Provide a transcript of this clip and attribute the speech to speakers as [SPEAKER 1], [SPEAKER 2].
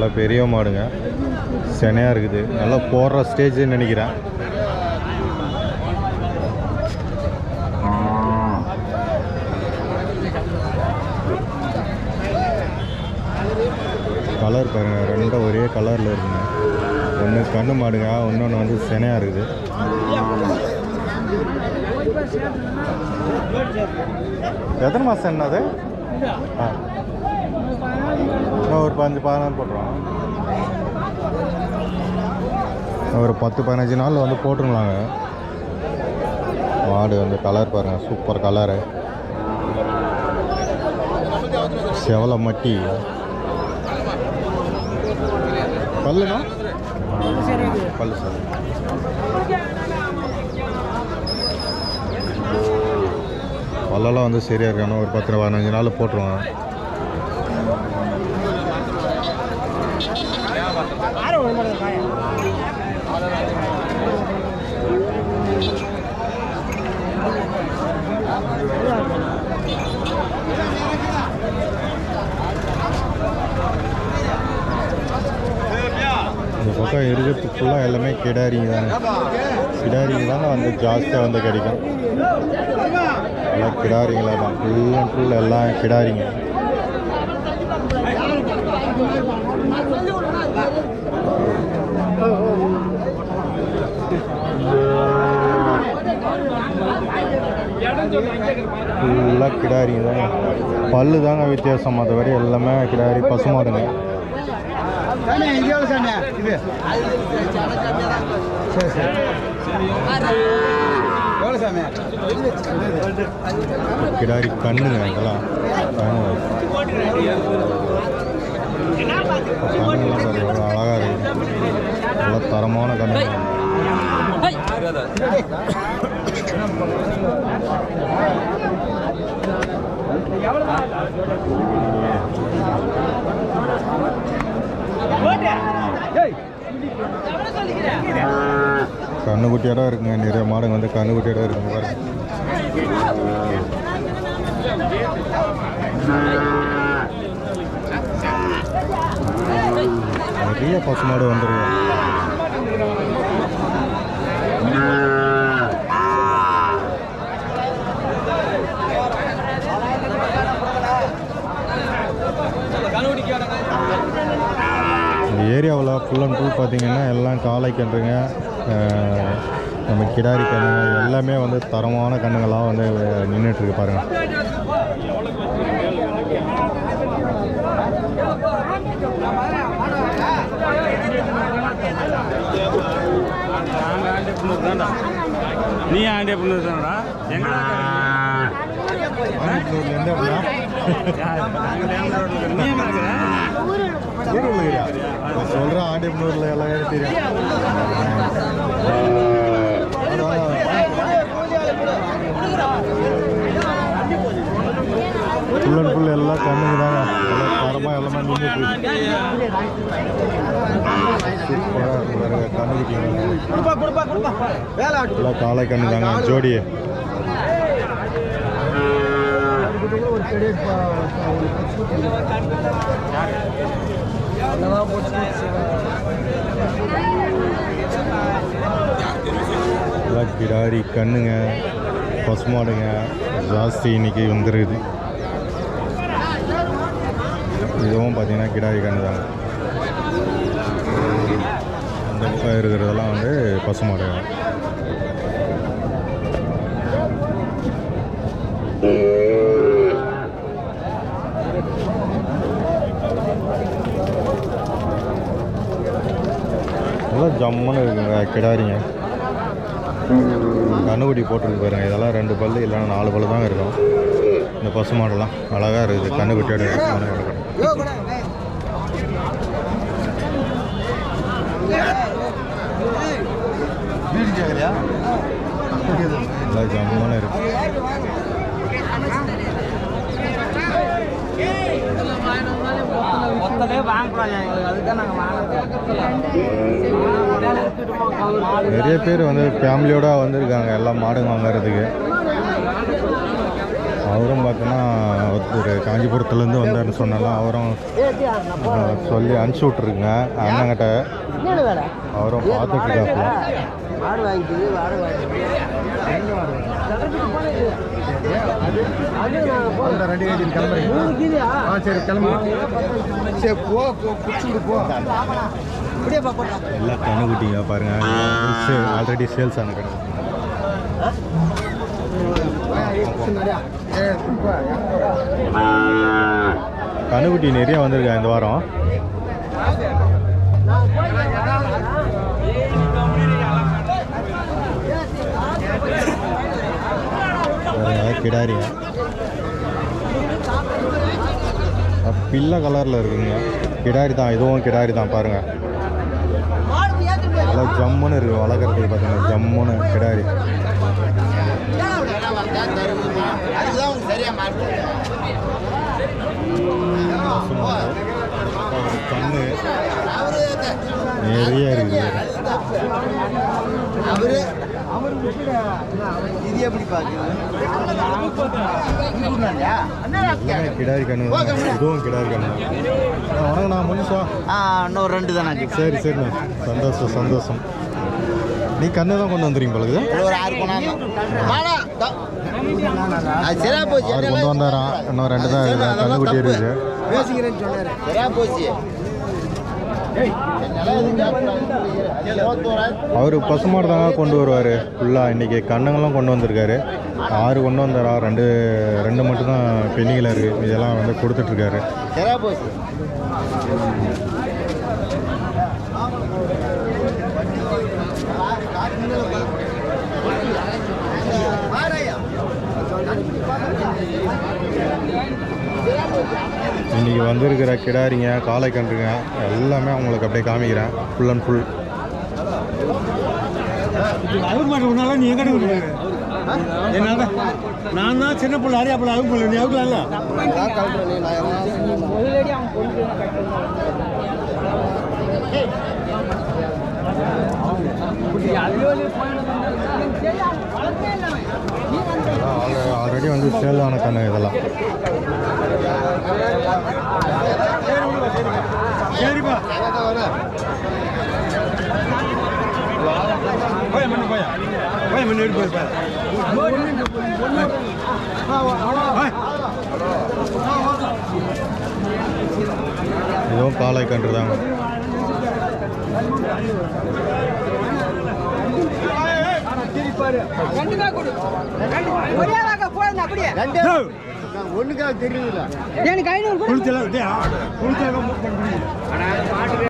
[SPEAKER 1] நல்லா பெரிய மாடுங்க. செனையாக இருக்குது. நல்லா போடுற ஸ்டேஜ்னு நினைக்கிறேன். கலர் பாருங்க. ரெண்டும் ஒரே கலரில் இருக்குங்க. ஒன்று கண்ணு மாடுங்க. இன்னொன்று வந்து செனையாக இருக்குது. எத்தனை மாதம் என்னது ஆ. இன்னும் ஒரு பதினஞ்சு பதினாறு போட்டுருவோம் ஒரு பத்து பதினஞ்சு நாள் வந்து போட்டுருங்களாங்க. மாடு வந்து கலர் பாருங்கள் சூப்பர் கலரு செவலை மட்டி. பல்லுண்ணா? பல்லு சார் பல்லெல்லாம் வந்து சரியாக இருக்கானு ஒரு பத்து பதினஞ்சு நாள் போட்டுருவாங்க இந்த பக்கம் இருக்கிறது ஃபுல்லாக எல்லாமே கிடாரிங்க தானே. கிடாரிங்க தானே வந்து ஜாஸ்தியாக வந்து கிடைக்கும். எல்லாம் கிடாரிங்களா தான். ஃபுல் அண்ட் ஃபுல் எல்லாம் கிடாரிங்க. ஃபுல்லாக கிடாரிங்க. தாங்க பல்லு தாங்க வித்தியாசம். மற்றபடி எல்லாமே கிடாரி பசுமாடுங்க.
[SPEAKER 2] சரி சரி.
[SPEAKER 1] கிடாரி கண்ணுங்க இதெல்லாம். கண்ணு கண்ணுலாம் அழகாக இருக்குது நல்லா தரமான கண்ணு. கண்ணுக்குட்டியோட இருக்குங்க. நிறைய மாடுங்க வந்து கண்ணுக்குட்டியோட இருக்குங்க பாருங்க. நிறைய பசு மாடு இந்த ஏரியாவில் ஃபுல் அண்ட் ஃபுல் பார்த்தீங்கன்னா எல்லாம் காலை கன்றுங்க நம்ம கிடாரி கண்ணுங்க எல்லாமே வந்து தரமான கண்ணுங்களாம் வந்து நின்றுட்டுருக்கு பாருங்கள்
[SPEAKER 3] நீ ஆண்டிய பொண்ணு தானடா எங்க
[SPEAKER 1] எந்த அப்படின்னா
[SPEAKER 3] நீ
[SPEAKER 1] எல்லாம் தெரியும் எல்லாம் தாங்க தரமாக எல்லாமே நின்றுட்டு சூப்பராக பாருங்க எல்லாம் காளை கண்ணு தாங்க ஜோடி
[SPEAKER 2] ஒரு
[SPEAKER 1] எல்லாம் கிடாரி கண்ணுங்க பசுமாடுங்க ஜாஸ்தி இன்னைக்கு வந்துடுது இதுவும் பார்த்தீங்கன்னா கிடாரி கண்ணு தாங்க இந்த பக்கம் இருக்கிறதெல்லாம் வந்து பசுமாடுங்க நல்லா ஜம்முன்னு இருக்குங்க கிடாரிங்க. கண்ணுக்குட்டி போட்டிருக்கு பாருங்க. இதெல்லாம் ரெண்டு பல்லு இல்லைன்னா நாலு பல்லு தாங்க இருக்கும். இந்த பசு மாடெல்லாம் அழகாக இருக்குது. நல்லா ஜம்முன்னு இருக்கு.
[SPEAKER 2] மொத்தமே வாங்கக்கூடாது அதுதான் நாங்கள்
[SPEAKER 1] நிறைய பேர் வந்து ஃபேமிலியோட வந்திருக்காங்க. எல்லாம் மாடுங்க வாங்குறதுக்கு. அவரும் பார்த்தோன்னா ஒருத்தர் காஞ்சிபுரத்துலேருந்து வந்தாருன்னு சொன்னாலும் அவரும் சொல்லி அனுப்பிச்சி விட்ருக்குங்க அண்ணங்கிட்ட அவரும் பார்த்துட்டு இருக்காப்புல
[SPEAKER 2] ரெண்டு கேஜி கிளம்புறீங்க. ஆ? சரி கிளம்பு. சரி போ போ குடிச்சுட்டு போ. இப்படியே பாப்பா
[SPEAKER 1] எல்லா கண்ணுக்குட்டிங்க பாருங்கள் ஆல்ரெடி சேல்ஸ் ஆன கடை. கண்ணுக்குட்டி நிறைய வந்திருக்கா இந்த வாரம்? பாருங்க, கிடாரிங்க பிள்ளை கலரில் இருக்குங்க. கிடாரி தான் இதுவும் கிடாரி தான் பாருங்கள் நல்லா ஜம்முன்னு இருக்குது வளர்க்குறதுக்கு பார்த்தீங்கன்னா ஜம்முன்னு கிடாரி. கண்ணு. நிறைய இருக்குது
[SPEAKER 2] இது எப்படி பாக்குறது
[SPEAKER 1] கிடாரி கண்ணு. இதுவும் கிடாரி கண்ணு. வணக்கண்ணா
[SPEAKER 2] ஆ இன்னும் ரெண்டு தானே
[SPEAKER 1] சரி சரிண்ணா. சந்தோஷம் சந்தோஷம். நீ கண்ணு தான் கொண்டு வந்துறீங்க பழகுது
[SPEAKER 2] ஒரு ஆறு போச்சு
[SPEAKER 1] ஆறு கொண்டு வந்தாராம். இன்னும் ரெண்டு தான் இருக்குது.
[SPEAKER 2] பேசிக்கிறேன்னு சொன்னாரு. சரியா போச்சு.
[SPEAKER 1] அவர் பசுமாடு தாங்க கொண்டு வருவார். ஃபுல்லாக இன்றைக்கி கண்ணங்கள்லாம் கொண்டு வந்திருக்காரு. ஆறு கொண்டு வந்தாரா? ரெண்டு ரெண்டு மட்டும்தான் பெண்ணிகளாக இருக்குது இதெல்லாம் வந்து கொடுத்துட்ருக்காரு. இன்றைக்கி வந்திருக்கிற கிடாரிங்க காளை கன்றுங்க எல்லாமே உங்களுக்கு அப்படியே காமிக்கிறேன். ஃபுல் அண்ட் ஃபுல்
[SPEAKER 4] நீ விடுவ என்னால? நான் தான் சின்ன பிள்ளை அறியா பிள்ளை முடியல நீ அழுகலாம்ல
[SPEAKER 1] ஆல்ரெடி வந்து சேல் ஆன கண்ணு இதெல்லாம்.
[SPEAKER 4] சரிப்பா. போய் மண்ணு போய். போய் மண்ணு எடுத்து போய்
[SPEAKER 1] இதுவும் காளை கன்று தாங்க
[SPEAKER 2] ஒண்ணுக்காக தெரியல.
[SPEAKER 4] குளிச்சல குளிச்சல